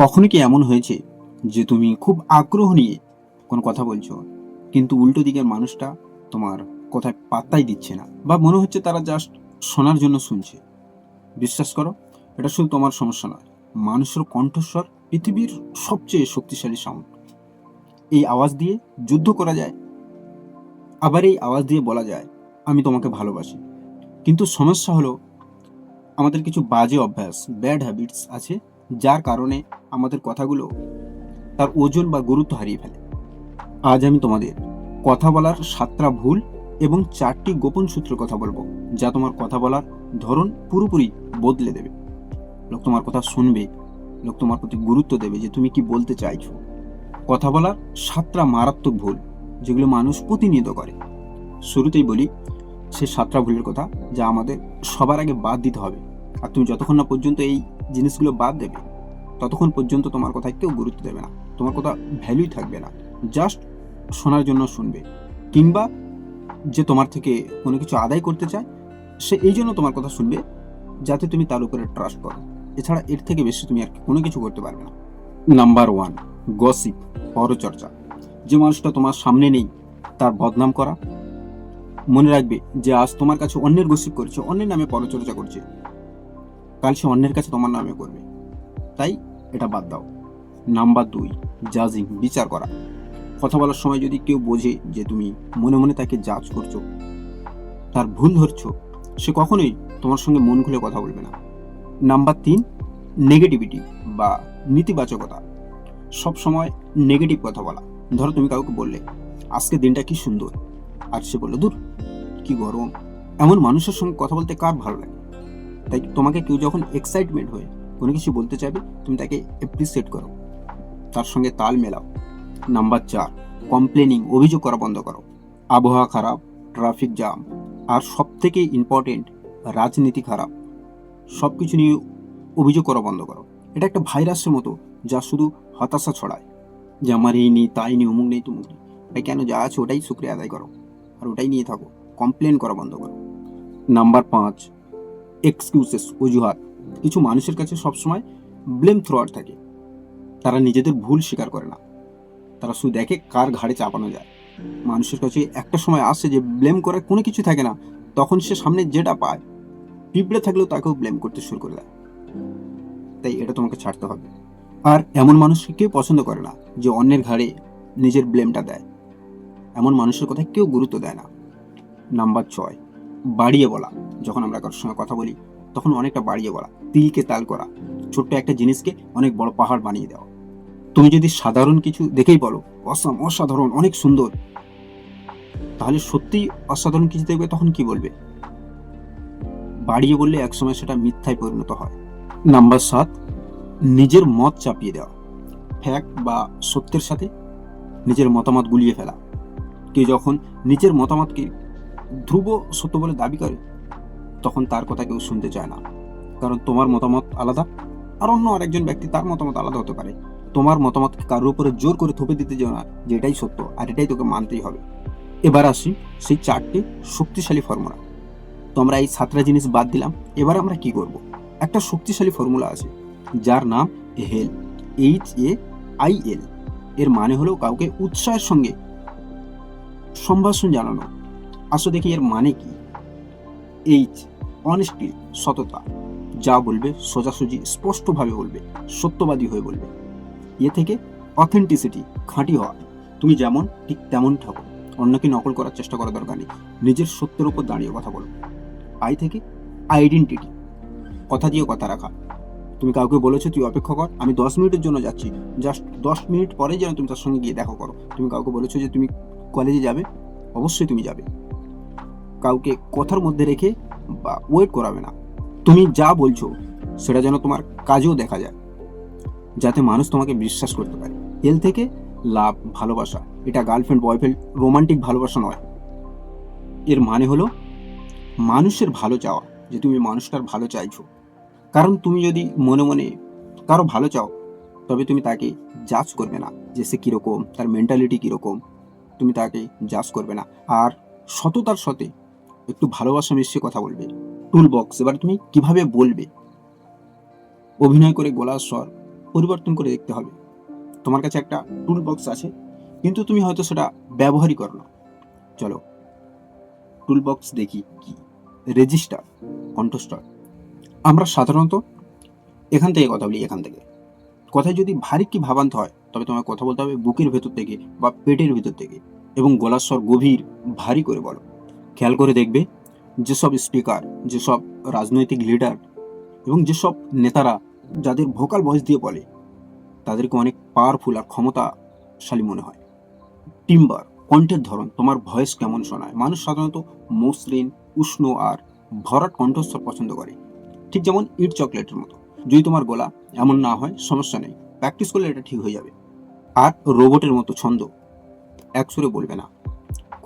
কখনো কি এমন হয়েছে যে তুমি খুব আগ্রহ নিয়ে কোনো কথা বলছো, কিন্তু উল্টো দিকের মানুষটা তোমার কথায় পাত্তাই দিচ্ছে না? বা মনে হচ্ছে তারা জাস্ট শোনার জন্য শুনছে। বিশ্বাস করো, এটা শুধু তোমার সমস্যা নয়, মানুষের কণ্ঠস্বর পৃথিবীর সবচেয়ে শক্তিশালী সাউন্ড এই আওয়াজ দিয়ে যুদ্ধ করা যায়, আবার এই আওয়াজ দিয়ে বলা যায়, আমি তোমাকে ভালোবাসি। কিন্তু সমস্যা হলো, আমাদের কিছু বাজে অভ্যাস ব্যাড হ্যাবিটস আছে যার কারণে আমাদের কথাগুলো তার ওজন বা গুরুত্ব হারিয়ে ফেলে। আজ আমি তোমাদের কথা বলার সাতটা ভুল এবং চারটি গোপন সূত্রের কথা বলব, যা তোমার কথা বলার ধরন পুরোপুরি বদলে দেবে। লোক তোমার কথা শুনবে, লোক তোমার প্রতি গুরুত্ব দেবে যে তুমি কি বলতে চাইছো। কথা বলার সাতটা মারাত্মক ভুল, যেগুলো মানুষ প্রতিনিয়ত করে। শুরুতেই বলি, সে সাতটা ভুলের কথা যা আমাদের সবার আগে বাদ দিতে হবে। আর তুমি যতক্ষণ না পর্যন্ত এই জিনিসগুলো বাদ দেবে, ততক্ষণ পর্যন্ত তোমার কথায় কেউ গুরুত্ব দেবে না। তোমার কথা ভ্যালুই থাকবে না। জাস্ট শোনার জন্য শুনবে। কিংবা যে তোমার থেকে কোনো কিছু আদায় করতে চায়, সে এই জন্য তোমার কথা শুনবে, যাতে তুমি তার উপরে ট্রাস্ট করো। এছাড়া এর থেকে বেশি তুমি আর কোনো কিছু করতে পারবে না। নাম্বার ওয়ান গসিপ পরচর্চা। যে মানুষটা তোমার সামনে নেই, তার বদনাম করা। মনে রাখবে যে আজ তোমার কাছে অন্যের গসিপ করছে, অন্যের নামে পরচর্চা করছে। কাল সে অন্যের কাছে তোমার নামে করবে। তাই এটা বাদ দাও। নাম্বার দুই জাজিং বিচার করা। কথা বলার সময় যদি কেউ বোঝে যে তুমি মনে মনে তাকে জাজ করছ, তার ভুল ধরছো, সে কখনোই তোমার সঙ্গে মন খুলে কথা বলবে না। নাম্বার তিন নেগেটিভিটি বা নেতিবাচকতা। সব সময় নেগেটিভ কথা বলা। ধরো তুমি কাউকে বললে আজকে দিনটা কি সুন্দর? আর সে বলল, দূর, কি গরম। এমন মানুষের সঙ্গে কথা বলতে কার ভালো লাগে? তাই তোমাকে কেউ যখন এক্সাইটমেন্ট হয়ে কোনো কিছু বলতে চাইবে, তুমি তাকে অ্যাপ্রিসিয়েট করো। তার সঙ্গে তাল মেলাও। নাম্বার চার কমপ্লেনিং অভিযোগ করা বন্ধ করো। আবহাওয়া খারাপ ট্রাফিক জ্যাম আর সব থেকে ইম্পর্টেন্ট রাজনীতি খারাপ। সব কিছু নিয়ে অভিযোগ করা বন্ধ করো। এটা একটা ভাইরাসের মতো, যা শুধু হতাশা ছড়ায়। যে আমার এই নেই, তাই নেই, অমুক নেই, তুমুক নেই। তাই কেন যা আছে ওটাই শুক্রিয়া আদায় করো। আর ওটাই নিয়ে থাকো। কমপ্লেন করা বন্ধ করো। নাম্বার পাঁচ এক্সকিউজেস অজুহাত। কিছু মানুষের কাছে সবসময় ব্লেম থ্রোয়ার থাকে। তারা নিজেদের ভুল স্বীকার করে না। তারা শুধু দেখে কার ঘাড়ে চাপানো যায়। মানুষের কাছে একটা সময় আসে যে ব্লেম করার কোনো কিছু থাকে না, তখন সে সামনে যেটা পায়, পিঁপড়ে থাকলেও তাকেও ব্লেম করতে শুরু করে দেয়। তাই এটা তোমাকে ছাড়তে হবে। আর এমন মানুষকে কেউ পছন্দ করে না, যে অন্যের ঘাড়ে নিজের ব্লেমটা দেয়। এমন মানুষের কথা কেউ গুরুত্ব দেয় না। নাম্বার ছয়। বাড়িয়ে বলা। যখন আমরা কারোর সঙ্গে কথা বলি, তখন অনেকটা বাড়িয়ে বলা, তিলকে তাল করা, ছোট্ট একটা জিনিসকে অনেক বড় পাহাড় বানিয়ে দেওয়া। তুমি যদি সাধারণ কিছু দেখেই বলো, অসাম, অসাধারণ, অনেক সুন্দর, তাহলে সত্যিই অসাধারণ কিছু দেখবে, তখন কি বলবে? বাড়িয়ে বললে একসময় সেটা মিথ্যায় পরিণত হয়। নাম্বার সাত, নিজের মত চাপিয়ে দেওয়া। ফ্যাক্ট বা সত্যের সাথে নিজের মতামত গুলিয়ে ফেলা। কেউ যখন নিজের মতামতকে ধ্রুব সত্য বলে দাবি করে, তখন তার কথা কেউ শুনতে চায় না। কারণ তোমার মতামত আলাদা, আর অন্য আরেকজন ব্যক্তি তার মতামত আলাদা হতে পারে। তোমার মতামতকে কারোর উপরে জোর করে থপে দিতে যেও না যে এটাই সত্য, আর এটাই তোকে মানতেই হবে। এবার আসি সেই চারটি শক্তিশালী ফর্মুলা। তো আমরা এই সাতটা জিনিস বাদ দিলাম, এবার আমরা কি করব? একটা শক্তিশালী ফর্মুলা আছে, যার নাম হেল এইচ এ আই এল এর মানে হলো কাউকে উৎসাহের সঙ্গে সম্ভাষণ জানানো। আসো দেখি এর মানে কি? এইচ অনেস্টি সততা। যা বলবে, সোজাসুজি, স্পষ্টভাবে বলবে, সত্যবাদী হয়ে বলবে। এ থেকে অথেন্টিসিটি খাঁটি হওয়া। তুমি যেমন, ঠিক তেমন থাকো। অন্যকে নকল করার চেষ্টা করা দরকার নেই। নিজের সত্যের উপর দাঁড়িয়ে কথা বলো। আই থেকে আইডেন্টিটি কথা দিয়ে কথা রাখা। তুমি কাউকে বলেছ, তুই অপেক্ষা কর। আমি দশ মিনিটের জন্য যাচ্ছি। জাস্ট দশ মিনিট পরে যেন তুমি তার সঙ্গে গিয়ে দেখা করো। তুমি কাউকে বলেছ যে তুমি কলেজে যাবে? অবশ্যই তুমি যাবে। কাউকে কথার মধ্যে রেখে বা ওয়েট করাবে না। তুমি যা বলছো, সেটা যেন তোমার কাজেও দেখা যায়, যাতে মানুষ তোমাকে বিশ্বাস করতে পারে। এল থেকে লাভ, ভালোবাসা, এটা গার্লফ্রেন্ড বয়ফ্রেন্ড রোমান্টিক ভালোবাসা নয়। এর মানে হলো, মানুষের ভালো চাওয়া, যে তুমি মানুষটার ভালো চাইছো। কারণ তুমি যদি মনে মনে কারও ভালো চাও, তবে তুমি তাকে জাজ করবে না যে সে কীরকম, তার মেন্টালিটি কীরকম, তুমি তাকে জাজ করবে না। আর সততার সাথে একটু ভালোবাসা মিশিয়ে কথা বলবে। টুল বক্স এবার তুমি কীভাবে বলবে? অভিনয় করে গলার স্বর পরিবর্তন করে দেখতে হবে। তোমার কাছে একটা টুল বক্স আছে, কিন্তু তুমি হয়তো সেটা ব্যবহারই করো না। চলো টুল বক্স দেখি কি। রেজিস্টার কণ্ঠস্বর। আমরা সাধারণত এখান থেকে কথা বলি, এখান থেকে। কথায় যদি ভারী কি ভাবান্ত হয়, তবে তোমার কথা বলতে হবে বুকের ভেতর থেকে বা পেটের ভেতর থেকে এবং গলার স্বর গভীর, ভারী করে বলো। খেয়াল করে দেখবে যেসব স্পিকার যেসব রাজনৈতিক লিডার এবং যেসব নেতারা যাদের ভোকাল ভয়েস দিয়ে বলে, তাদেরকে অনেক পাওয়ারফুল আর ক্ষমতাশালী মনে হয়। টিম্বার কণ্ঠের ধরন, তোমার ভয়েস কেমন শোনায়? মানুষ সাধারণত মসৃণ, উষ্ণ আর ভরাট কণ্ঠস্বর পছন্দ করে। ঠিক যেমন ইট চকলেটের মতো। যদি তোমার গলা এমন না হয়, সমস্যা নেই। প্র্যাকটিস করলে এটা ঠিক হয়ে যাবে। আর রোবটের মতো ছন্দ, এক সুরে বলবে না।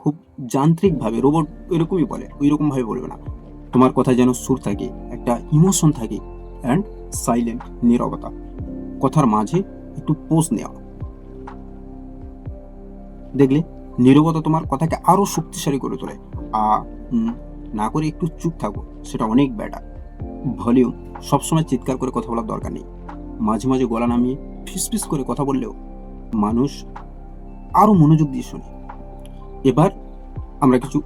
খুব যান্ত্রিকভাবে রোবট এরকমই বলে ওই রকমভাবে বলবে না। তোমার কথা যেন সুর থাকে, একটা ইমোশন থাকে অ্যান্ড সাইলেন্ট নীরবতা। কথার মাঝে একটু পোজ নেওয়া। দেখলে, নীরবতা তোমার কথাকে আরও শক্তিশালী করে তোলে। আ না করে একটু চুপ থাকো, সেটা অনেক বেটার ভলিউম সবসময় চিৎকার করে কথা বলার দরকার নেই। মাঝে মাঝে গলা নামিয়ে ফিসফিস করে কথা বললেও মানুষ আরও মনোযোগ দিয়ে শোনে। এবার আমরা কিছু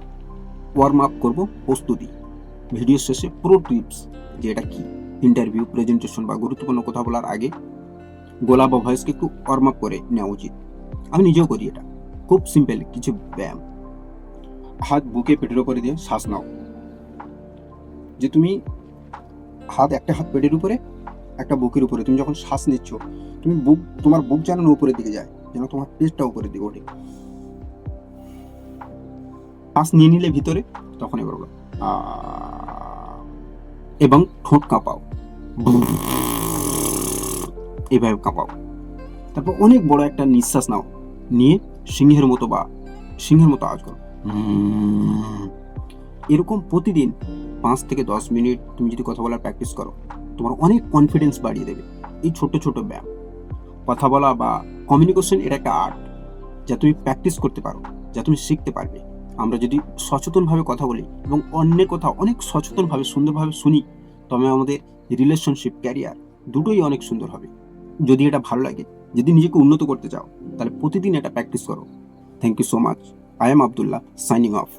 ওয়ার্ম আপ করব, প্রস্তুতি। ভিডিও শেষে প্রো টিপস যে এটা কি? ইন্টারভিউ প্রেজেন্টেশন বা গুরুত্বপূর্ণ কথা বলার আগে গলা বা ভয়েসকে একটু ওয়ার্ম আপ করে নেওয়া উচিত। আমি নিজেও করি এটা। খুব সিম্পল কিছু ব্যায়াম। হাত বুকে পেটের উপরে দিয়ে শ্বাস নাও। যে তুমি হাত, একটা হাত পেটের উপরে, একটা বুকের উপরে, তুমি যখন শ্বাস নিচ্ছ, তুমি বুক, তোমার বুক যেন উপরের দিকে যায়, যেন তোমার পেটটা উপরের দিকে ওঠে। শ্বাস নিয়ে নিলে ভিতরে তখন এবার বলো, এবং ঠোঁট কাঁপাও। এভাবে কাঁপাও। তারপর অনেক বড় একটা নিঃশ্বাস নাও নিয়ে সিংহের মতো বা সিংহের মতো আওয়াজ করো। এরকম প্রতিদিন পাঁচ থেকে দশ মিনিট তুমি যদি কথা বলার প্র্যাকটিস করো তোমার অনেক কনফিডেন্স বাড়িয়ে দেবে। এই ছোট ছোট ব্যায়াম। কথা বলা বা কমিউনিকেশন এটা একটা আর্ট যা তুমি প্র্যাকটিস করতে পারো যা তুমি শিখতে পারবে। আমরা যদি সচেতনভাবে কথা বলি এবং অন্যের কথা অনেক সচেতনভাবে, সুন্দরভাবে শুনি, তবে আমাদের রিলেশনশিপ ক্যারিয়ার দুটোই অনেক সুন্দর হবে। যদি এটা ভালো লাগে, যদি নিজেকে উন্নত করতে চাও, তাহলে প্রতিদিন এটা প্র্যাকটিস করো। Thank you so much I am Abdullah signing off